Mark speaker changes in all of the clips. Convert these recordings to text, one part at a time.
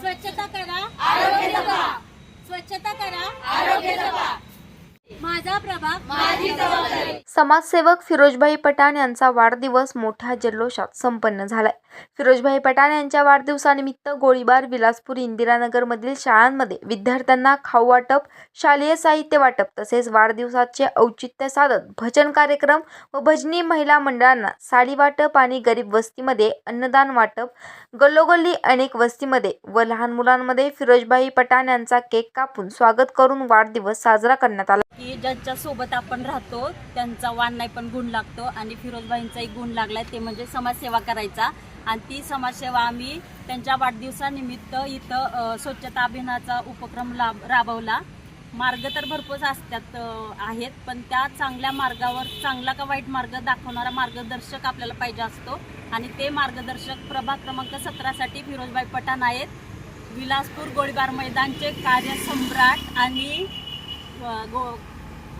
Speaker 1: स्वच्छता करा. आरोग्य जपा. स्वच्छता करा. आरोग्य जपा. माझा प्रभाग माझी जबाबदारी.
Speaker 2: समाजसेवक फिरोजभाई पठाण यांचा वाढदिवस मोठ्या जल्लोषात संपन्न झालाय. फिरोजभाई पठाण यांच्या वाढदिवसानिमित्त गोळीबार विलासपूर इंदिरानगरमधील शाळांमध्ये विद्यार्थ्यांना खाऊ वाटप शालेय साहित्य वाटप तसेच वाढदिवसाचे औचित्य साधत भजन कार्यक्रम व भजनी महिला मंडळांना साडी वाटप आणि गरीब वस्तीमध्ये अन्नदान वाटप गल्लोगल्ली अनेक वस्तीमध्ये व लहान मुलांमध्ये फिरोजभाई पठाण यांचा केक कापून स्वागत करून वाढदिवस साजरा करण्यात आला.
Speaker 1: की ज्यांच्या सोबत आपण राहतो त्यांचा वान नाही पण गुण लागतो आणि फिरोजबाईंचा एक गुण लागलाय ते म्हणजे समाजसेवा करायचा. आणि ती समाजसेवा आम्ही त्यांच्या वाढदिवसानिमित्त इथं स्वच्छता अभियानाचा उपक्रम लाभ राबवला. मार्ग तर भरपूर असतात आहेत पण त्या चांगल्या मार्गावर चांगला का वाईट मार्ग दाखवणारा मार्गदर्शक आपल्याला पाहिजे असतो. आणि ते मार्गदर्शक प्रभाग क्रमांक सतरासाठी फिरोजबाई पठाण आहेत. विलासपूर गोळीबार मैदानचे कार्यसम्राट आणि गो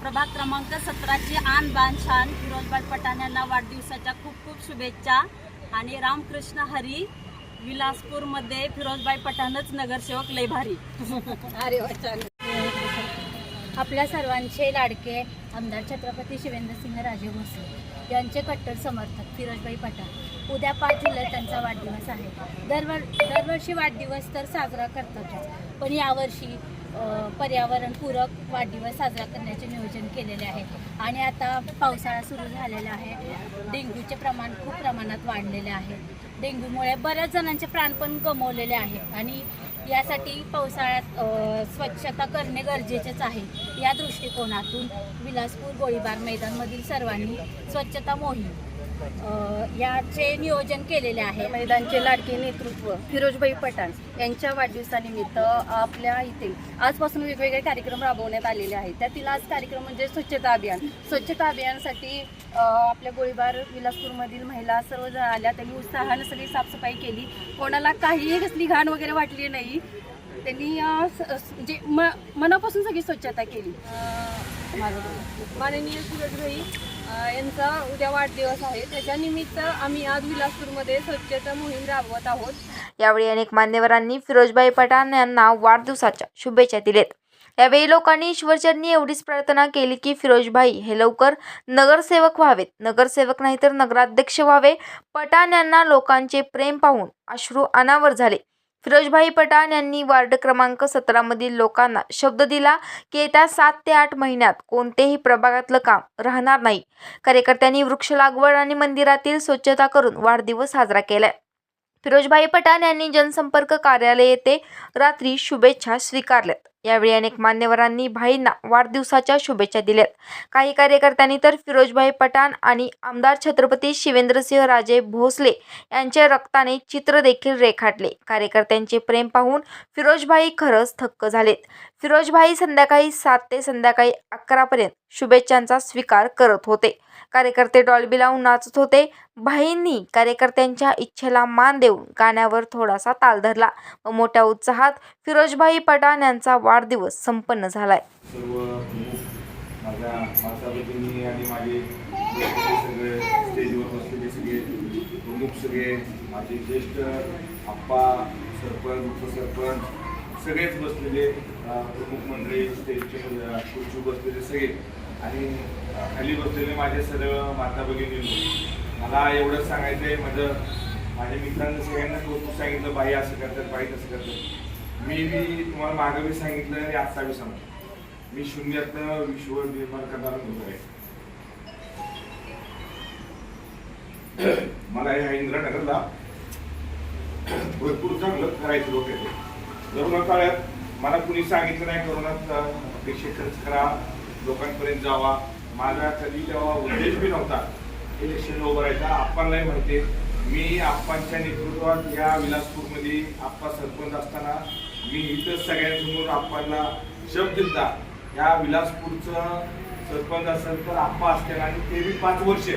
Speaker 1: प्रभाग क्रमांक सतराची आन बान शान फिरोजबाई पठाण यांना वाढदिवसाच्या खूप खूप शुभेच्छा. आणि रामकृष्ण हरी विलासपूरमध्ये फिरोजबाई पठाणच नगरसेवक लय भारी. अरे
Speaker 3: आपल्या सर्वांचे लाडके आमदार छत्रपती शिवेंद्रसिंह राजे भोसले यांचे कट्टर समर्थक फिरोजबाई पठाण. उद्या पाच जुलै त्यांचा वाढदिवस आहे. दरवर दरवर्षी वाढदिवस तर साजरा करतातच पण यावर्षी पर्यावरणपूरक वाढदिवस साजरा करण्याचे नियोजन केलेले आहे. आणि आता पावसाळा सुरू झालेला आहे. डेंग्यूचे प्रमाण खूप प्रमाणात वाढलेले आहे. डेंग्यूमुळे बऱ्याच जणांचे प्राण पण गमवलेले आहे. आणि यासाठी पावसाळ्यात स्वच्छता करणे गरजेचेच आहे. या दृष्टिकोनातून विलासपूर गोळीबार मैदानमधील सर्वांनी स्वच्छता मोहीम याचे नियोजन केलेले आहे.
Speaker 4: मैदानचे लाडके नेतृत्व फिरोजभाई पठाण यांच्या वाढदिवसानिमित्त आपल्या इथे आजपासून वेगवेगळे कार्यक्रम राबवण्यात आलेले आहेत. त्यातील आज कार्यक्रम म्हणजे स्वच्छता अभियान. स्वच्छता अभियानासाठी आपल्या गोळीबार विलासपूरमधील महिला सर्वजण आल्या. त्यांनी उत्साहानं सगळी साफसफाई केली. कोणाला काहीही कसली घाण वगैरे वाटली नाही. त्यांनी म्हणजे म मनापासून सगळी स्वच्छता केली.
Speaker 5: माननीय सुरजभाई अ, यांचा उद्या वाढदिवस आहे. त्याच्यानिमित्त आम्ही आज विलासपूरमध्ये स्वच्छता मोहीम राबवत आहोत.
Speaker 2: यावेळी अनेक मान्यवरांनी फिरोजबाई पठाण यांना वाढदिवसाच्या शुभेच्छा दिलेत. यावेळी लोकांनी ईश्वरचरणी एवढीच प्रार्थना केली की फिरोजभाई हे लवकर नगरसेवक व्हावेत. नगरसेवक नाही तर नगराध्यक्ष व्हावे. पठाण यांना लोकांचे प्रेम पाहून अश्रू अनावर झाले. फिरोजभाई पठाण यांनी वार्ड क्रमांक सतरामधील लोकांना शब्द दिला की येत्या सात ते आठ महिन्यात कोणतेही प्रभागातलं काम राहणार नाही. कार्यकर्त्यांनी वृक्ष लागवड आणि मंदिरातील स्वच्छता करून वाढदिवस साजरा केलाय. फिरोजभाई पठाण यांनी जनसंपर्क कार्यालय येथे रात्री शुभेच्छा स्वीकारल्यात. यावेळी अनेक मान्यवरांनी भाईंना वाढदिवसाच्या शुभेच्छा दिल्यात काही कार्यकर्त्यांनी तर फिरोजभाई पठाण आणि आमदार छत्रपती शिवेंद्रसिंह राजे भोसले यांच्या रक्ताने चित्र देखील रेखाटले. कार्यकर्त्यांचे प्रेम पाहून फिरोजभाई खरंच थक्क झालेत. फिरोजभाई संध्याकाळी सात ते संध्याकाळी अकरापर्यंत शुभेच्छांचा स्वीकार करत होते. कार्यकर्ते डॉल्बी लावून नाचत होते. भाईंनी कार्यकर्त्यांच्या इच्छेला मान देऊन गाण्यावर थोडासा ताल धरला. व मोठ्या उत्साहात फिरोजभाई पठाण यांचा वाढदिवस संपन्न झालाय.
Speaker 6: सर्व प्रमुख माझ्या माताभगिनी आणि माझे सगळे स्टेजवर बसलेले सगळे प्रमुख सगळे माझे ज्येष्ठ आप्पा सरपंच उपसरपंच सगळेच बसलेले प्रमुख मंडळी स्टेजचे खुर्ची बसलेले सगळे. आणि अं, खाली बसलेले माझे सर्व माता भगिनी मला एवढंच सांगायचं आहे माझं माझ्या मित्रांनी सगळ्यांना कौतुक सांगितलं बाई असं करतात बाई तसं करतात. मी मी तुम्हाला मागं मी सांगितलं आणि आत्ता मी सांगतो. मी शून्यातनं विश्व निर्माण करणारा मुलगा आहे. मला ह्या इंद्रानगरला भरपूर चांगलं करायचं लोक येते करोना काळात मला कुणी सांगितलं नाही करोनात पैसे खर्च करा लोकांपर्यंत जावा. माझा कधी तेव्हा उद्देश बी नव्हता. इलेक्शन उभं राहायचा. आप्पांनाही माहिती मी आप्पांच्या नेतृत्वात या विलासपूरमध्ये आप्पा सरपंच असताना मी इथं सगळ्यांसमोर आप्पांना शब्द दिला. या विलासपूरचं सरपंच असेल तर आप्पा असतील आणि ते बी पाच वर्ष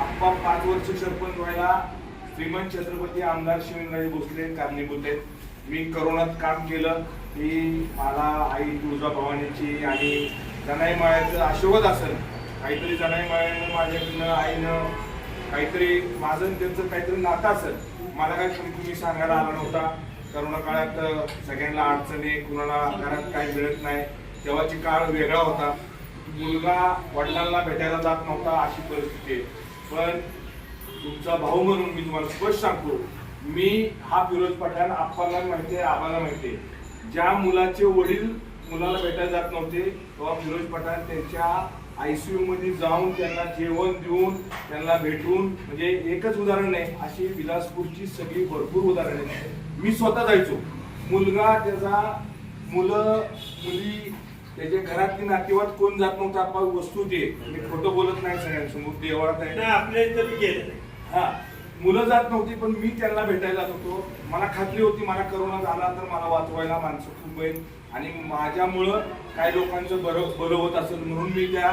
Speaker 6: आप्पा पाच वर्ष सरपंच व्हायला श्रीमंत छत्रपती आमदार शिवेंद्रराजे भोसले कारणीभूत आहेत. मी करोनात काम केलं. की मला आई तुळजाभवानीची आणि जनाई माळ्याचं आशीर्वाद असेल. काहीतरी जनाई माळ्यानं माझ्याकडनं आईनं काहीतरी माझं त्यांचं काहीतरी नातं असेल. मला काय कोणी तुम्ही सांगायला आला नव्हता. करोना काळात सगळ्यांना अडचणी कुणाला घरात काही मिळत नाही तेव्हाची काळ वेगळा होता. मुलगा वडिलांना भेटायला जात नव्हता अशी परिस्थिती आहे. पण तुमचा भाऊ म्हणून मी तुम्हाला स्पष्ट सांगतो मी हा फिरोज पठाण आपल्याला माहिती आहे आम्हाला माहिती आहे. ज्या मुलाचे वडील मुलाला भेटायला जात नव्हते तेव्हा फिरोज पठाण त्यांच्या आयसीयू मध्ये जाऊन त्यांना जेवण देऊन त्यांना भेटून म्हणजे एकच उदाहरण नाही अशी विलासपूरची सगळी भरपूर उदाहरणं आहेत. मी स्वतः जायचो. मुलगा त्याचा मुलं मुली त्याच्या घरातली नातेवाईक कोण जात नव्हता आपण वस्तू दे. मी खोटं बोलत नाही सगळ्यांसमोर देवळात आहे
Speaker 7: आपल्या इथं बी गेलं.
Speaker 6: हा. मुलं जात नव्हती पण मी त्यांना भेटायला होतो. मला खात्री होती मला करोना झाला तर मला वाचवायला माणसं खूप आहेत. आणि माझ्यामुळं काही लोकांचं बरं बरं होत असेल म्हणून मी त्या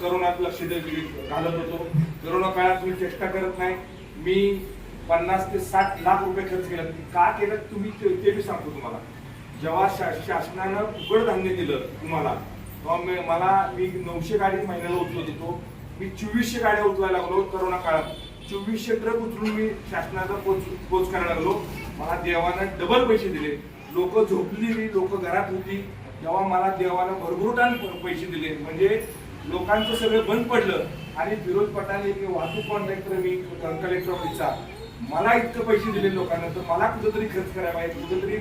Speaker 6: करोनात लक्ष घालत होतो. करोना काळात मी चेष्टा करत नाही. मी पन्नास ते साठ लाख रुपये खर्च केला. का केलं तुम्ही ते ते मी सांगतो तुम्हाला. जेव्हा शा- शासनानं उघड धान्य दिलं तुम्हाला तेव्हा मला मी नऊशे गाडी महिन्याला उचलत होतो. मी चोवीसशे गाड्या उचलायला लागलो करोना काळात. चोवीसशे ट्रक उचलून मी शासनाचा पोच पोच करायला लागलो. मला देवानं डबल पैसे दिले. लोक झोपलेली लोक घरात होती. तेव्हा मला देवानं भरभरुटान पैसे दिले. म्हणजे लोकांचं सगळं बंद पडलं. आणि फिरोज पटाने की वाहतूक कॉन्ट्रॅक्टर मी कलेक्टर ऑफिसचा मला इतकं पैसे दिले लोकांना तर मला कुठंतरी खर्च करायला पाहिजे कुठंतरी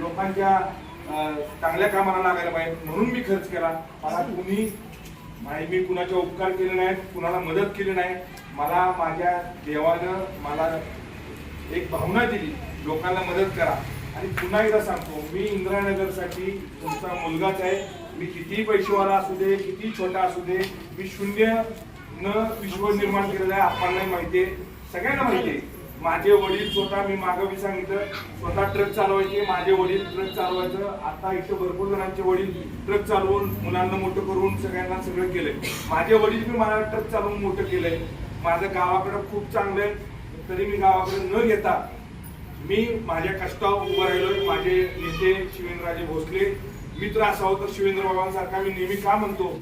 Speaker 6: लोकांच्या चांगल्या कामाला लागायला पाहिजे म्हणून मी खर्च केला. मला कुणी नाही मी कुणाचे उपकार केले नाहीत कुणाला मदत केली नाही. मला माझ्या देवानं मला एक भावना दिली लोकांना मदत करा. आणि पुन्हा एकदा सांगतो मी इंदिरानगरसाठी तुमचा मुलगाच आहे. मी कितीही पैसेवाला असू दे किती छोटा असू दे मी शून्य न विश्व निर्माण केलेलं आहे आपल्याला माहिती आहे सगळ्यांना माहिती आहे. माझे वडील स्वतः मी मागं मी सांगितलं स्वतः ट्रक चालवायचे माझे वडील ट्रक चालवायचं. आता इथं भरपूर जणांचे वडील ट्रक चालवून मुलांना मोठं करून सगळ्यांना सगळं केलंय. माझे वडील मी मला ट्रक चालवून मोठं केलंय. माझं गावाकडं खूप चांगलं आहे तरी मी गावाकडे न घेता मी माझ्या कष्टावर उभं राहिलोय. माझे नेते शिवेंद्रराजे भोसले मित्र असावं तर शिवेंद्र बाबांसारखा मी नेहमी का म्हणतो?